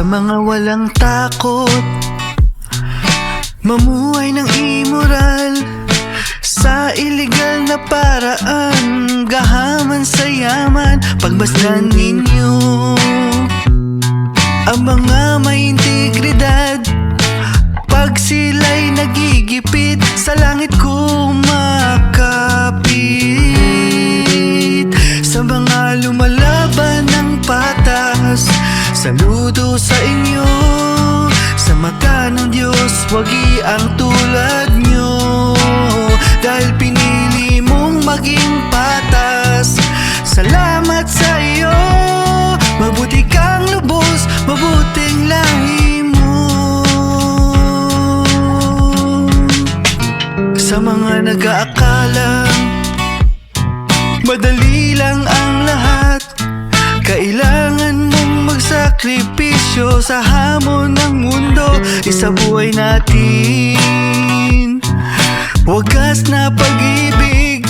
Sa mga walang takot Mamuhay ng immoral. Sa illegal na paraan Gahaman sa yaman. Pagmasdan ninyo Ang mga may integridad. Pag sila'y nagigipit Sa langit kumakapit Sa mga patas Saludo sa inyo. Sa mata ng Diyos Wagi ang tulad nyo. Dahil pinili mong maging patas. Salamat sa iyo. Mabuti kang lubos Mabuting lahi mo. Sa mga nag-aakalang Madali lang ang lahat. Kailangan mong magsakripisyo Sa hamon ng mundo. Isabuhay natin. Wagas na pag-ibig.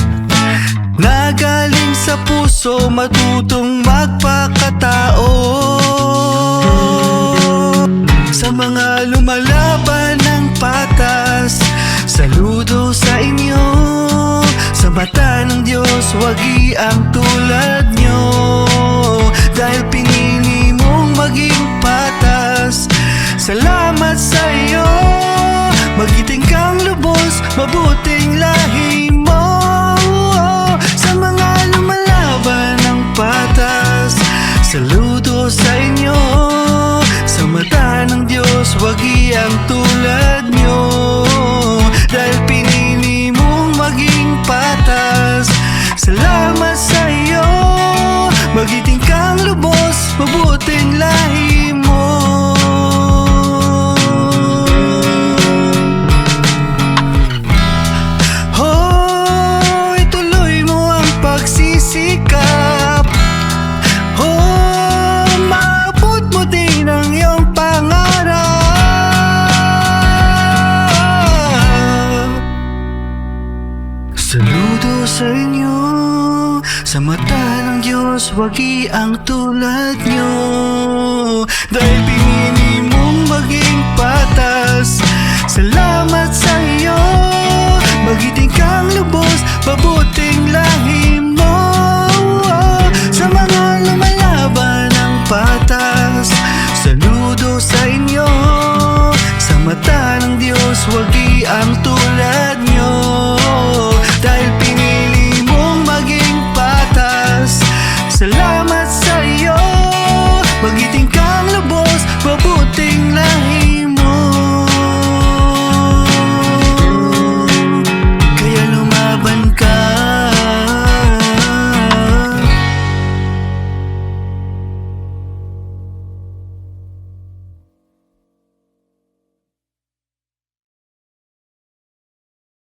Na galing sa puso Matutong magpakatao. Sa mga lumalaban ng patas Saludo sa inyo. Sa mata ng Diyos Wagi ang tulad Salamat sa iyo Magiting kang lubos Mabuting lahi mo. Sa mga lumalaban ng patas Saludo sa inyo. Sa mata ng Diyos Wagi ang tulad sa inyo. Sa mata ng Diyos, wagi ang tulad nyo. Dahil pinili mong maging patas Salamat sa iyo. Magiting kang lubos, mabuting lahi mo. Sa mga lumalaban ng patas Saludo sa inyo. Sa mata ng Diyos, wagi ang tulad